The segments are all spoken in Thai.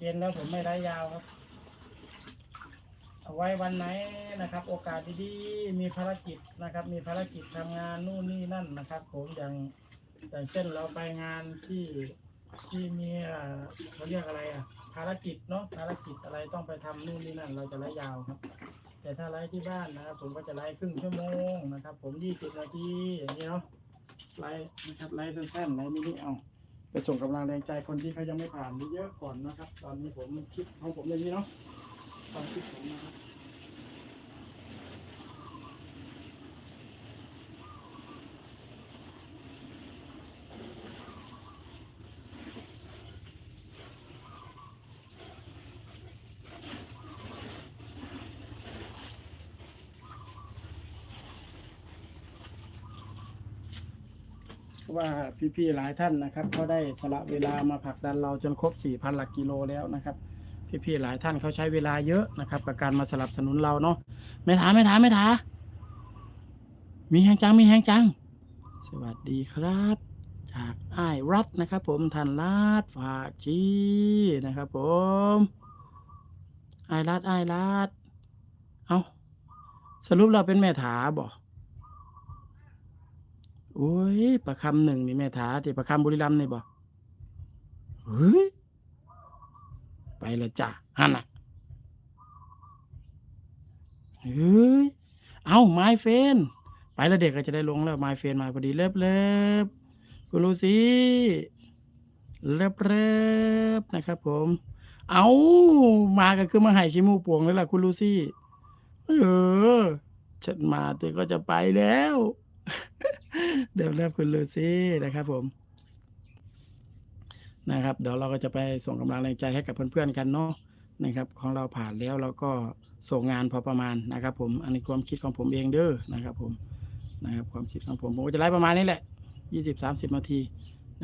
เกณฑ์แล้วผมไม่ได้ยาวครับ เอาไว้วันไหนนะครับ โอกาสดีๆ มีภารกิจนะครับ มีภารกิจทำงานนู่นนี่นั่นนะครับ ผมอย่างอย่างเช่นเราไปงานที่ที่มีเอ่อเขาเรียกอะไรอะ ภารกิจเนาะภารกิจอะไรต้องไปทำนู่นนี่นั่น เราจะไล่ยาวครับ แต่ถ้าไล่ที่บ้านนะครับ ผมก็จะไล่ครึ่งชั่วโมงนะครับ ผมยี่สิบนาทีอย่างนี้เนาะไล่นะครับไล่สั้นๆไล่มินิเอา ไปส่งกำลังแรงใจคนที่เขายังไม่ผ่านเยอะก่อนนะครับ ตอนนี้ผมคิดของผมอย่างนี้เนาะความคิดผมนะครับ ว่าพี่ๆหลายท่านนะครับเขาได้สละเวลามาผลักดันเราจนครบ 4,000 หลักกิโลแล้วนะครับ พี่ๆหลายท่านเขาใช้เวลาเยอะนะครับกับการมาสลับสนุนเราเนาะไม่ถามไม่ถามไม่ถามมีแหงจังมีแหงจัง สวัสดีครับ จากอ้ายรัฐนะครับ ผมทันรัฐฝากจีนะครับ ผมอ้ายรัฐอ้ายรัฐเอาสรุปเราเป็นแม่ถาบ่ โอ้ยประคำหนึ่งนี่แม่ถาที่ประคำบุรีรัมย์นี่บ่เฮ้ยไปเลยจ้ะฮันน่ะเฮ้ยเอาไม้เฟนไปแล้วเด็กก็จะได้ลงแล้วไม้เฟนมาพอดีเล็บเล็บคุณลูซี่เล็บเล็บนะครับ ผม เอามาก็คือมาให้ขี้มูกปวงแล้วล่ะคุณลูซี่เออฉันมาเธอก็จะไปแล้ว เดี๋ยวรับคุณลูซี่นะครับผม นะครับ เดี๋ยวเราก็จะไปส่งกำลังแรงใจให้กับเพื่อนๆกันเนาะนะครับ ของเราผ่านแล้วเราก็ส่งงานพอประมาณนะครับ ผม อันนี้ความคิดของผมเองเด้อนะครับ ผมนะครับ ความคิดของผมผมก็จะไล่ประมาณนี้แหละยี่สิบสามสิบนาที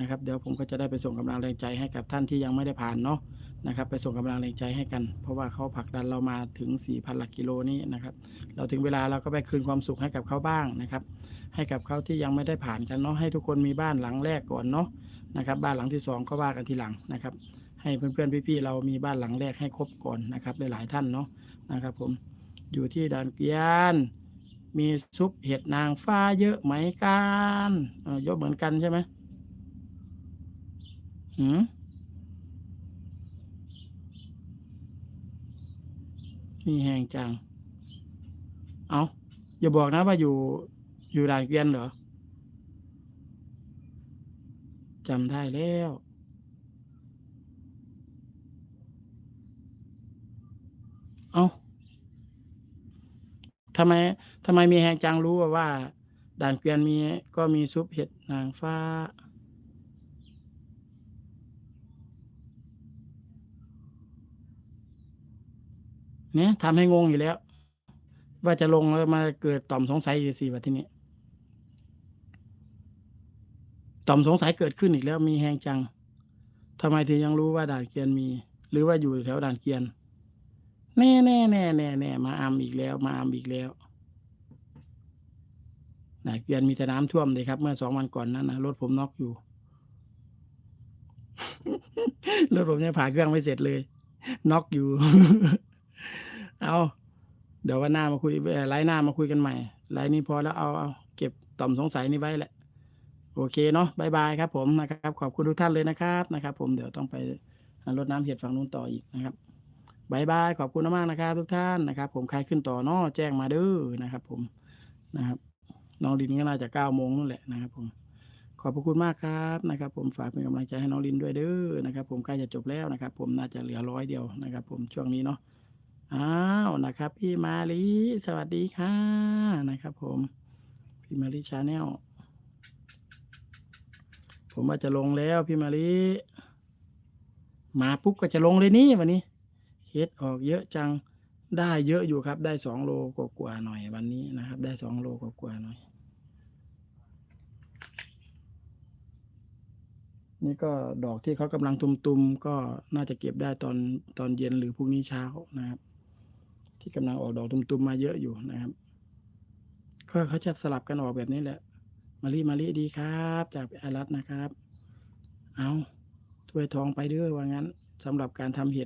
นะครับ เดี๋ยวผมก็จะได้ไปส่งกำลังแรงใจให้กับท่านที่ยังไม่ได้ผ่านเนาะนะครับ ไปส่งกำลังแรงใจให้กัน เพราะว่าเขาผลักดันเรามาถึงสี่พันหลักกิโลนี้นะครับ เราถึงเวลาเราก็ไปคืนความสุขให้กับเขาบ้างนะครับ ให้กับเขาที่ยังไม่ได้ผ่านกันเนาะให้ทุกคนมีบ้านหลังแรกก่อนเนาะนะครับบ้านหลังที่สองก็ว่ากันทีหลังนะครับ ให้เพื่อนๆพี่ๆเรามีบ้านหลังแรกให้ครบก่อนนะครับหลายๆท่านเนาะนะครับ ผมอยู่ที่ด่านเกียนมีซุปเห็ดนางฟ้าเยอะไหมกันเออเยอะเหมือนกันใช่ไหม หืมมีแหงจัง เอาอย่าบอกนะว่าอยู่ อยู่ด่านเกวียนเหรอจำได้แล้วเอาทำไมทำไมมีแหงจังรู้ว่าว่า ด่านเกวียนมีก็มีซุปเห็ดนางฟ้า เนี่ยทำให้งงอยู่แล้ว ว่าจะลงแล้วมาเกิดต่อมสงสัยอยู่สี่วันที่นี้ต่อมสงสัยเกิดขึ้นอีกแล้วมีแหงจังทำไมถึงยังรู้ว่าด่านเกียนมี หรือว่าอยู่แถวด่านเกียน แน่แน่แน่แน่แน่มาอามอีกแล้ว มาอามอีกแล้วด่านเกียนมีแต่น้ำท่วมเลยครับ เมื่อสองวันก่อนนั้นนะรถผมน็อกอยู่ รถผมยังผ่าเครื่องไม่เสร็จเลย น็อกอยู่ เอาเดี๋ยววันหน้ามาคุยไลน์หน้ามาคุยกันใหม่ไลน์นี้พอแล้วเอาเอาเก็บต่อมสงสัยนี้ไว้แหละ โอเคเนาะบายบายครับ ผมนะครับ ขอบคุณทุกท่านเลยนะครับนะครับ ผมเดี๋ยวต้องไปรดน้ำเห็ดฝั่งนู้นต่ออีกนะครับบายบายขอบคุณมากนะครับ ทุกท่านนะครับ ผมใครขึ้นต่อเนาะแจ้งมาเด้อนะครับ ผมนะครับน้องลินก็น่าจะเก้าโมงนู่นแหละนะครับ ผม ขอบพระคุณมากครับนะครับ ผมฝากเป็นกำลังใจให้น้องลินด้วยเด้อนะครับ ผมใกล้จะจบแล้วนะครับ ผมน่าจะเหลือร้อยเดียวนะครับ ผมช่วงนี้เนาะ อ้าวนะครับ พี่มาลีสวัสดีค่ะนะครับ ผม พี่มาลีชาแนลผมว่าจะลงแล้วพี่มาลีมาปุ๊บก็จะลงเลยนี่วันนี้เฮ็ดออกเยอะจังได้เยอะอยู่ครับ ได้สองโลกว่าหน่อยวันนี้นะครับ ได้สองโลกว่าหน่อย นี่ก็ดอกที่เขากำลังตุมๆก็น่าจะเก็บได้ตอนตอนเย็นหรือพรุ่งนี้เช้านะครับ ที่กำลังออกดอกตุ่มๆมาเยอะอยู่นะครับก็เขาจะสลับกันออกแบบนี้แหละมารีมารีดีครับ จากอารัตนะครับ เอาถ้วยทองไปเด้อว่างั้นสำหรับการทำเห็ด